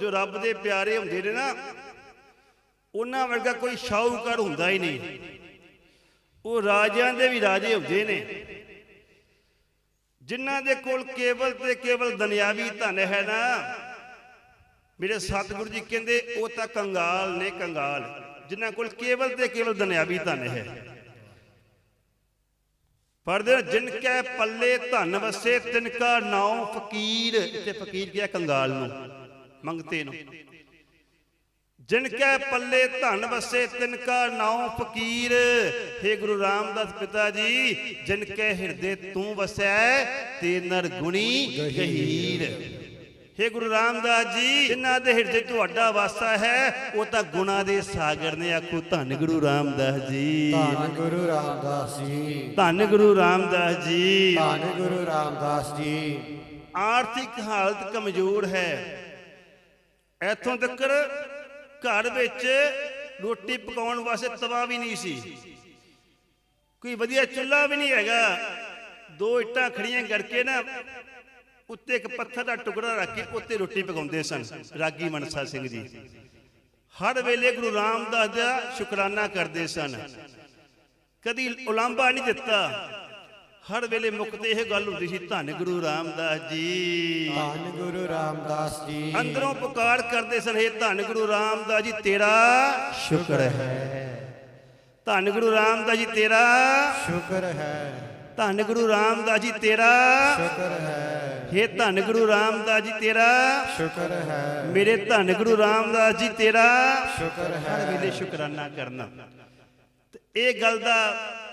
ਜੋ ਰੱਬ ਦੇ ਪਿਆਰੇ ਹੁੰਦੇ ਨੇ ਨਾ, ਉਹਨਾਂ ਵਰਗਾ ਕੋਈ ਸ਼ਾਹੂਕਾਰ ਹੁੰਦਾ ਹੀ ਨਹੀਂ। ਉਹ ਰਾਜਿਆਂ ਦੇ ਵੀ ਰਾਜੇ ਹੁੰਦੇ ਨੇ। ਜਿਨ੍ਹਾਂ ਦੇ ਕੋਲ ਕੇਵਲ ਤੇ ਕੇਵਲ ਦੁਨਿਆਵੀ ਧਨ ਹੈ ਨਾ, ਮੇਰੇ ਸਤਿਗੁਰੂ ਜੀ ਕਹਿੰਦੇ, ਉਹ ਤਾਂ ਕੰਗਾਲ ਨੇ ਕੰਗਾਲ, ਜਿਨ੍ਹਾਂ ਕੋਲ ਕੇਵਲ ਤੇ ਕੇਵਲ ਦੁਨਿਆਵੀ ਧਨ ਹੈ। ਪਰਦੇ ਜਿਨ ਕੈ ਪੱਲੇ ਧਨ ਵਸੇ, ਤਿਨ ਕਾ ਨਾਉ ਫਕੀਰ, ਇੱਥੇ ਫਕੀਰ ਕਿਹਾ ਕੰਗਾਲ ਨੂੰ। ਮੰਗਤੇ ਨੂੰ। ਜਿਨ ਕੈ ਪੱਲੇ ਧਨ ਵਸੇ ਤਿਨ ਕਾ ਨਾਉ ਫਕੀਰ। हे ਗੁਰੂ ਰਾਮਦਾਸ ਪਿਤਾ ਜੀ ਜਿਨ ਕੈ ਹਿਰਦੇ ਤੂੰ ਵਸੈ ਤੇ ਨਰ ਗੁਣੀ ਗਹੀਰ। हे ਗੁਰੂ ਰਾਮਦਾਸ ਜੀ ਜਿਨ੍ਹਾਂ ਦੇ ਹਿਰਦੇ ਤੁਹਾਡਾ ਵਾਸਾ ਹੈ ਉਹ ਤਾਂ ਗੁਣਾ ਦੇ ਸਾਗਰ ਨੇ ਆਖੋ ਧੰਨ ਗੁਰੂ ਰਾਮਦਾਸ ਜੀ। ਧੰਨ ਗੁਰੂ ਰਾਮਦਾਸ ਜੀ। ਧੰਨ ਗੁਰੂ ਰਾਮਦਾਸ ਜੀ। ਧੰਨ ਗੁਰੂ ਰਾਮਦਾਸ ਜੀ। ਆਰਥਿਕ ਹਾਲਤ ਕਮਜ਼ੋਰ ਹੈ। ਇੱਥੋਂ ਤੱਕ ਘਰ ਵਿੱਚ ਰੋਟੀ ਪਕਾਉਣ ਵਾਸਤੇ ਤਵਾ ਵੀ ਨਹੀਂ ਸੀ। ਕੋਈ ਵਧੀਆ ਚੁੱਲ੍ਹਾ ਵੀ ਨਹੀਂ ਹੈਗਾ। ਦੋ ਇੱਟਾਂ ਖੜੀਆਂ ਕਰਕੇ ਨਾ ਉੱਤੇ ਇੱਕ ਪੱਥਰ ਦਾ ਟੁਕੜਾ ਰੱਖ ਕੇ ਉੱਤੇ ਰੋਟੀ ਪਕਾਉਂਦੇ ਸਨ, ਰਾਗੀ ਮਨਸਾ ਸਿੰਘ ਜੀ। ਹਰ ਵੇਲੇ ਗੁਰੂ ਰਾਮਦਾਸ ਦਾ ਸ਼ੁਕਰਾਨਾ ਕਰਦੇ ਸਨ। ਕਦੀ ਉਲਾਂਭਾ ਨਹੀਂ ਦਿੱਤਾ। ਹਰ ਵੇਲੇ ਮੁਕਤੇ ਇਹ ਗੱਲ ਹੁੰਦੀ ਸੀ, ਧੰਨ ਗੁਰੂ ਰਾਮਦਾਸ ਜੀ। ਧੰਨ ਗੁਰੂ ਰਾਮਦਾਸ ਜੀ। ਅੰਦਰੋਂ ਪੁਕਾਰ ਕਰਦੇ ਸਨ ਇਹ ਧੰਨ ਗੁਰੂ ਰਾਮਦਾਸ ਜੀ ਤੇਰਾ ਸ਼ੁਕਰ ਹੈ। ਧੰਨ ਗੁਰੂ ਰਾਮਦਾਸ ਜੀ ਤੇਰਾ ਸ਼ੁਕਰ ਹੈ। ਧੰਨ ਗੁਰੂ ਰਾਮਦਾਸ ਜੀ ਤੇਰਾ ਸ਼ੁਕਰ ਹੈ। ਹੇ ਧੰਨ ਗੁਰੂ ਰਾਮਦਾਸ ਜੀ ਤੇਰਾ ਸ਼ੁਕਰ ਹੈ। ਮੇਰੇ ਧੰਨ ਗੁਰੂ ਰਾਮਦਾਸ ਜੀ ਤੇਰਾ ਸ਼ੁਕਰ ਹੈ। ਹਰ ਵੇਲੇ ਸ਼ੁਕਰਾਨਾ ਕਰਨਾ। ਇਹ ਗੱਲ ਦਾ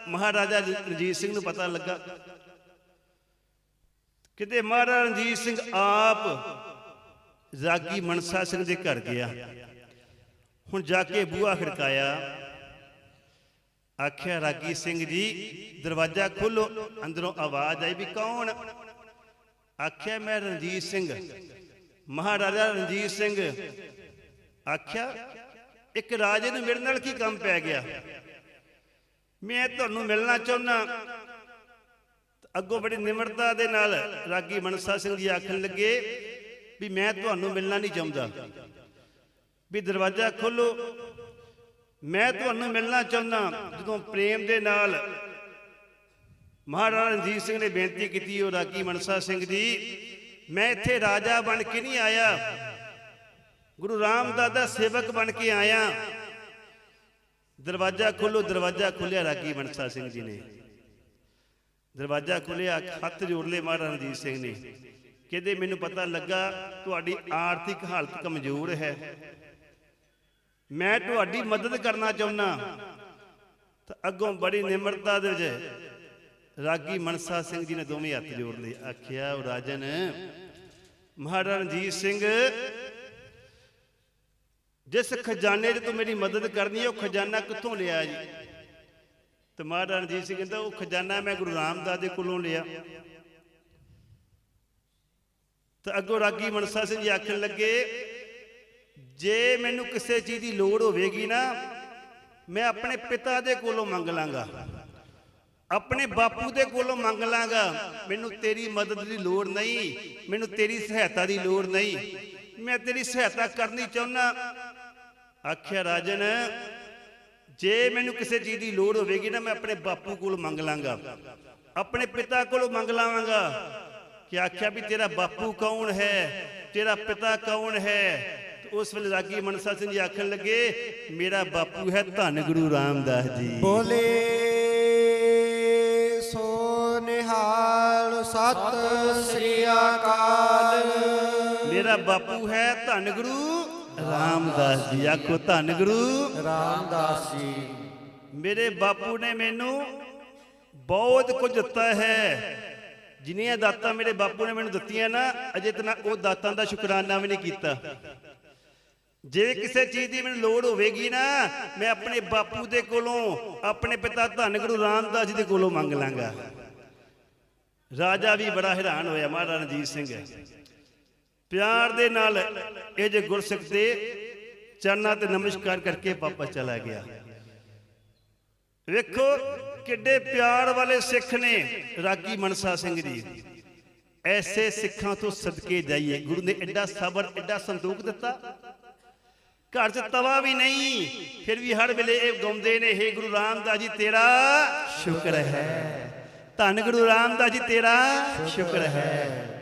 ਮਹਾਰਾਜਾ ਰਣਜੀਤ ਸਿੰਘ ਨੂੰ ਪਤਾ ਲੱਗਾ ਕਿਤੇ ਮਹਾਰਾਜਾ ਰਣਜੀਤ ਸਿੰਘ ਆਪ ਰਾਗੀ ਮਨਸਾ ਸਿੰਘ ਦੇ ਘਰ ਗਿਆ। ਹੁਣ ਜਾ ਕੇ ਬੂਹਾ ਖੜਕਾਇਆ। ਆਖਿਆ, ਰਾਗੀ ਸਿੰਘ ਜੀ, ਦਰਵਾਜ਼ਾ ਖੋਲੋ, ਅੰਦਰੋਂ ਆਵਾਜ਼ ਆਈ ਵੀ ਕੌਣ? ਆਖਿਆ, ਮੈਂ ਰਣਜੀਤ ਸਿੰਘ। ਮਹਾਰਾਜਾ ਰਣਜੀਤ ਸਿੰਘ ਆਖਿਆ, ਇੱਕ ਰਾਜੇ ਨੂੰ ਮੇਰੇ ਨਾਲ ਕੀ ਕੰਮ ਪੈ ਗਿਆ? ਮੈਂ ਤੁਹਾਨੂੰ ਮਿਲਣਾ ਚਾਹੁੰਦਾ ਅੱਗੋਂ ਬੜੀ ਨਿਮਰਤਾ ਦੇ ਨਾਲ ਰਾਗੀ ਮਨਸਾ ਸਿੰਘ ਜੀ ਆਖਣ ਲੱਗੇ ਵੀ ਮੈਂ ਤੁਹਾਨੂੰ ਮਿਲਣਾ ਨਹੀਂ ਚਾਹੁੰਦਾ। ਵੀ ਦਰਵਾਜ਼ਾ ਖੋਲੋ। ਮੈਂ ਤੁਹਾਨੂੰ ਮਿਲਣਾ ਚਾਹੁੰਦਾ ਜਦੋਂ ਪ੍ਰੇਮ ਦੇ ਨਾਲ ਮਹਾਰਾਜਾ ਰਣਜੀਤ ਸਿੰਘ ਨੇ ਬੇਨਤੀ ਕੀਤੀ ਉਹ ਰਾਗੀ ਮਨਸਾ ਸਿੰਘ ਦੀ, ਮੈਂ ਇੱਥੇ ਰਾਜਾ ਬਣ ਕੇ ਨਹੀਂ ਆਇਆ। ਗੁਰੂ ਰਾਮਦਾਸ ਦਾ ਸੇਵਕ ਬਣ ਕੇ ਆਇਆ। ਦਰਵਾਜ਼ਾ ਖੋਲੋ, ਦਰਵਾਜ਼ਾ ਖੁੱਲਿਆ ਰਾਗੀ ਮਨਸਾ ਸਿੰਘ ਜੀ ਨੇ। ਦਰਵਾਜ਼ਾ ਖੁੱਲਿਆ ਹੱਥ ਜੋੜ ਲਏ ਮਹਾਰਾਜਾ ਰਣਜੀਤ ਸਿੰਘ ਨੇ। ਕਹਿੰਦੇ, ਮੈਨੂੰ ਪਤਾ ਲੱਗਾ, ਤੁਹਾਡੀ ਆਰਥਿਕ ਹਾਲਤ ਕਮਜ਼ੋਰ ਹੈ। ਮੈਂ ਤੁਹਾਡੀ ਮਦਦ ਕਰਨਾ ਚਾਹੁੰਦਾ ਤਾਂ ਅੱਗੋਂ ਬੜੀ ਨਿਮਰਤਾ ਦੇ ਵਿੱਚ ਰਾਗੀ ਮਨਸਾ ਸਿੰਘ ਜੀ ਨੇ ਦੋਵੇਂ ਹੱਥ ਜੋੜ ਲਏ। ਆਖਿਆ, ਉਹ ਰਾਜਨ ਮਹਾਰਾਜਾ ਰਣਜੀਤ ਸਿੰਘ, ਜਿਸ ਖਜ਼ਾਨੇ 'ਚ ਤੂੰ ਮੇਰੀ ਮਦਦ ਕਰਨੀ ਹੈ, ਉਹ ਖਜ਼ਾਨਾ ਕਿੱਥੋਂ ਲਿਆ ਜੀ? ਤੇ ਮਹਾਰਾਜਾ ਰਣਜੀਤ ਸਿੰਘ ਕਹਿੰਦਾ, ਉਹ ਖਜ਼ਾਨਾ ਮੈਂ ਗੁਰੂ ਰਾਮਦਾਸ ਦੇ ਕੋਲੋਂ ਲਿਆ। ਤਾਂ ਅੱਗੋਂ ਰਾਗੀ ਮਨਸਾ ਸਿੰਘ ਜੀ ਆਖਣ ਲੱਗੇ, ਜੇ ਮੈਨੂੰ ਕਿਸੇ ਚੀਜ਼ ਦੀ ਲੋੜ ਹੋਵੇਗੀ ਨਾ, ਮੈਂ ਆਪਣੇ ਪਿਤਾ ਦੇ ਕੋਲੋਂ ਮੰਗ ਲਾਂਗਾ। ਆਪਣੇ ਬਾਪੂ ਦੇ ਕੋਲੋਂ ਮੰਗ ਲਾਂਗਾ। ਮੈਨੂੰ ਤੇਰੀ ਮਦਦ ਦੀ ਲੋੜ ਨਹੀਂ, ਮੈਨੂੰ ਤੇਰੀ ਸਹਾਇਤਾ ਦੀ ਲੋੜ ਨਹੀਂ। ਮੈਂ ਤੇਰੀ ਸਹਾਇਤਾ ਕਰਨੀ ਚਾਹੁੰਦਾ। ਆਖਿਆ, ਰਾਜਨ ਜੇ ਮੈਨੂੰ ਕਿਸੇ ਚੀਜ਼ ਦੀ ਲੋੜ ਹੋਵੇਗੀ ਨਾ ਮੈਂ ਆਪਣੇ ਬਾਪੂ ਕੋਲੋਂ ਮੰਗ ਲਾਂਗਾ। ਆਪਣੇ ਪਿਤਾ ਕੋਲੋਂ ਮੰਗ ਲਾਵਾਂਗਾ ਕਿ ਆਖਿਆ ਵੀ ਤੇਰਾ ਬਾਪੂ ਕੌਣ ਹੈ? ਤੇਰਾ ਪਿਤਾ ਕੌਣ ਹੈ? ਉਸ ਵੇਲੇ ਰਾਗੀ ਮਨਸਾ ਸਿੰਘ ਜੀ ਆਖਣ ਲੱਗੇ ਮੇਰਾ ਬਾਪੂ ਹੈ ਧੰਨ ਗੁਰੂ ਰਾਮਦਾਸ ਜੀ। ਬੋਲੇ ਸੋ ਨਿਹਾਲ ਸਤਿ ਸ੍ਰੀ ਅਕਾਲ। ਮੇਰਾ ਬਾਪੂ ਹੈ ਧੰਨ ਗੁਰੂ ਰਾਮਦਾਸ ਜੀ ਆਖੋ ਧੰਨ ਗੁਰੂ। ਰਾਮਦਾਸ ਜੀ। ਮੇਰੇ ਬਾਪੂ ਨੇ ਮੈਨੂੰ ਬਹੁਤ ਕੁਝ ਦਿੱਤਾ ਹੈ। ਜਿੰਨੀਆਂ ਦਾਤਾਂ ਮੇਰੇ ਬਾਪੂ ਨੇ ਮੈਨੂੰ ਦਿੱਤੀਆਂ ਨਾ ਅਜੇ ਤੱਕ ਉਹ ਦਾਤਾਂ ਦਾ ਸ਼ੁਕਰਾਨਾ ਵੀ ਨਹੀਂ ਕੀਤਾ। ਜੇ ਕਿਸੇ ਚੀਜ਼ ਦੀ ਮੈਨੂੰ ਲੋੜ ਹੋਵੇਗੀ ਨਾ ਮੈਂ ਆਪਣੇ ਬਾਪੂ ਦੇ ਕੋਲੋਂ ਆਪਣੇ ਪਿਤਾ ਧੰਨ ਗੁਰੂ ਰਾਮਦਾਸ ਜੀ ਦੇ ਕੋਲੋਂ ਮੰਗ ਲਾਂਗਾ। ਰਾਜਾ ਵੀ ਬੜਾ ਹੈਰਾਨ ਹੋਇਆ ਮਹਾਰਾਜਾ ਰਣਜੀਤ ਸਿੰਘ। ਪਿਆਰ ਦੇ ਨਾਲ ਇਹ ਜੇ ਗੁਰਸਿੱਖ ਦੇ ਚਰਨਾਂ ਤੇ ਨਮਸਕਾਰ ਕਰਕੇ ਵਾਪਸ ਚਲਾ ਗਿਆ। ਵੇਖੋ ਕਿੱਡੇ ਪਿਆਰ ਵਾਲੇ ਸਿੱਖ ਨੇ ਰਾਗੀ ਮਨਸਾ ਸਿੰਘ ਜੀ। ਐਸੇ ਸਿੱਖਾਂ ਤੋਂ ਸਦਕੇ ਜਾਈਏ। ਗੁਰੂ ਨੇ ਐਡਾ ਸਬਰ, ਐਡਾ ਸੰਦੂਕ ਦਿੱਤਾ। ਘਰ 'ਚ ਤਵਾ ਵੀ ਨਹੀਂ, ਫਿਰ ਵੀ ਹਰ ਵੇਲੇ ਇਹ ਗਾਉਂਦੇ ਨੇ, ਹੇ ਗੁਰੂ ਰਾਮਦਾਸ ਜੀ ਤੇਰਾ ਸ਼ੁਕਰ ਹੈ। ਧੰਨ ਗੁਰੂ ਰਾਮਦਾਸ ਜੀ ਤੇਰਾ ਸ਼ੁਕਰ ਹੈ।